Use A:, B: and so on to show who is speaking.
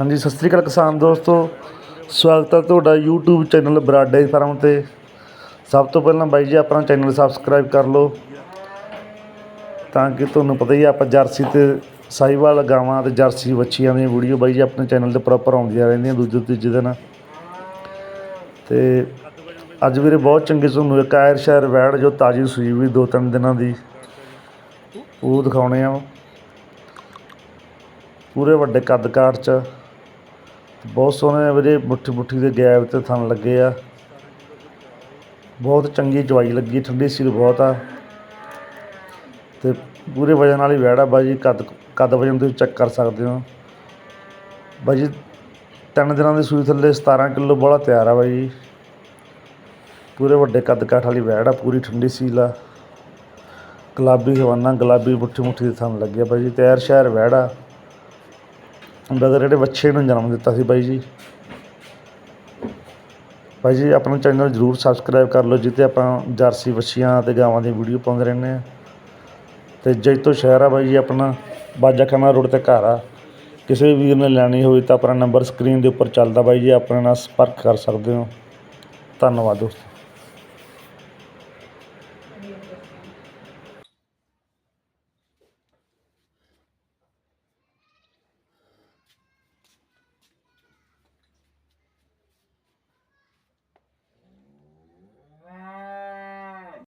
A: ਹਾਂਜੀ, ਸਤਿ ਸ਼੍ਰੀ ਅਕਾਲ ਕਿਸਾਨ ਦੋਸਤੋ। ਸਵਾਗਤ ਹੈ ਤੁਹਾਡਾ YouTube ਚੈਨਲ ਬਰਾਡੇ ਫਾਰਮ 'ਤੇ। ਸਭ ਤੋਂ ਪਹਿਲਾਂ ਬਾਈ ਜੀ, ਆਪਣਾ ਚੈਨਲ ਸਬਸਕ੍ਰਾਈਬ ਕਰ ਲਓ। ਤਾਂ ਕਿ ਤੁਹਾਨੂੰ ਪਤਾ ਹੀ ਆ, ਆਪਾਂ ਜਰਸੀ ਤੇ ਸਾਹੀਵਾਲ ਗਾਵਾਂ ਤੇ ਜਰਸੀ ਵੱਛੀਆਂ ਦੀਆਂ ਵੀਡੀਓ ਬਾਈ ਜੀ ਆਪਣੇ ਚੈਨਲ ਤੇ ਪ੍ਰੋਪਰ ਆਉਂਦੀਆਂ ਰਹਿੰਦੀਆਂ ਦੂਜੇ ਤੀਜੇ ਦਿਨ। ਤੇ ਅੱਜ ਵੀਰੇ ਬਹੁਤ ਚੰਗੇ ਤੁਹਾਨੂੰ ਇੱਕ ਆਇਰ ਸ਼ਹਿਰ ਵੈੜ ਜੋ ਤਾਜੀ ਸੂਈ ਵੀ ਦੋ ਤਿੰਨ ਦਿਨਾਂ ਦੀ। ਉਹ ਦਿਖਾਉਣੇ ਆ। ਪੂਰੇ ਵੱਡੇ ਕੱਦ ਕਾਠ ਚ। ਬਹੁਤ ਸੋਹਣੇ ਵੀਰੇ, ਮੁੱਠੀ ਮੁੱਠੀ ਦੇ ਗੈਪ ਤੇ ਥਣ ਲੱਗੇ ਆ। ਬਹੁਤ ਚੰਗੀ ਜਵਾਈ ਲੱਗੀ, ਠੰਡੀ ਸੀਲ ਬਹੁਤ ਆ। ਤੇ ਪੂਰੇ ਵਜਨ ਵਾਲੀ ਵੈੜ ਆ ਬਾਈ ਜੀ, ਕੱਦ ਕੱਦ ਵਜਨ ਤੁਸੀਂ ਚੈੱਕ ਕਰ ਸਕਦੇ ਹੋ। ਬਾਈ ਜੀ, ਤਿੰਨ ਦਿਨਾਂ ਦੀ ਸੂਈ ਥੱਲੇ 17 ਕਿਲੋ ਬੋਲਾ ਤਿਆਰ ਆ ਬਾਈ ਜੀ। ਪੂਰੇ ਵੱਡੇ ਕੱਦ ਕਾਠ ਵਾਲੀ ਵੈੜ ਆ, ਪੂਰੀ ਠੰਡੀ ਸੀਲ ਆ। ਗੁਲਾਬੀ ਹਵਾਨਾ, ਗੁਲਾਬੀ ਮੁੱਠੀ ਮੁੱਠੀ ਦੇ ਥਣ ਲੱਗੇ ਬਾਈ ਜੀ, ਤਿਆਰ ਸ਼ਹਿਰ ਵੈੜ ਆ। ਬ੍ਰਦਰ ਜਿਹੜੇ ਬੱਚੇ ਨੂੰ ਜਨਮ ਦਿੱਤਾ ਸੀ ਬਾਈ ਜੀ। ਭਾਈ ਜੀ ਆਪਣਾ ਚੈਨਲ ਜਰੂਰ ਸਬਸਕ੍ਰਾਈਬ ਕਰ ਲਓ ਜਿੱਤੇ ਆਪਾਂ ਜਰਸੀ ਵੱਛੀਆਂ ਤੇ ਗਾਵਾਂ ਦੀ ਵੀਡੀਓ ਪਾਉਂਦੇ ਰਹਿੰਦੇ ਆ ਤੇ ਜੈਤੋ ਸ਼ਹਿਰ ਆ ਬਾਈ ਜੀ ਆਪਣਾ ਬਾਜਾ ਖਾਨਾ ਰੋਡ ਤੇ ਘਰ ਆ। ਕਿਸੇ ਵੀ ਵੀਰ ਨੇ ਲੈਣੀ ਹੋਵੇ ਤਾਂ ਆਪਣਾ ਨੰਬਰ ਸਕਰੀਨ ਦੇ ਉੱਪਰ ਚੱਲਦਾ ਬਾਈ ਜੀ, ਆਪਣੇ ਨਾਲ ਸੰਪਰਕ ਕਰ ਸਕਦੇ ਹੋ। ਧੰਨਵਾਦ ਦੋਸਤੋ।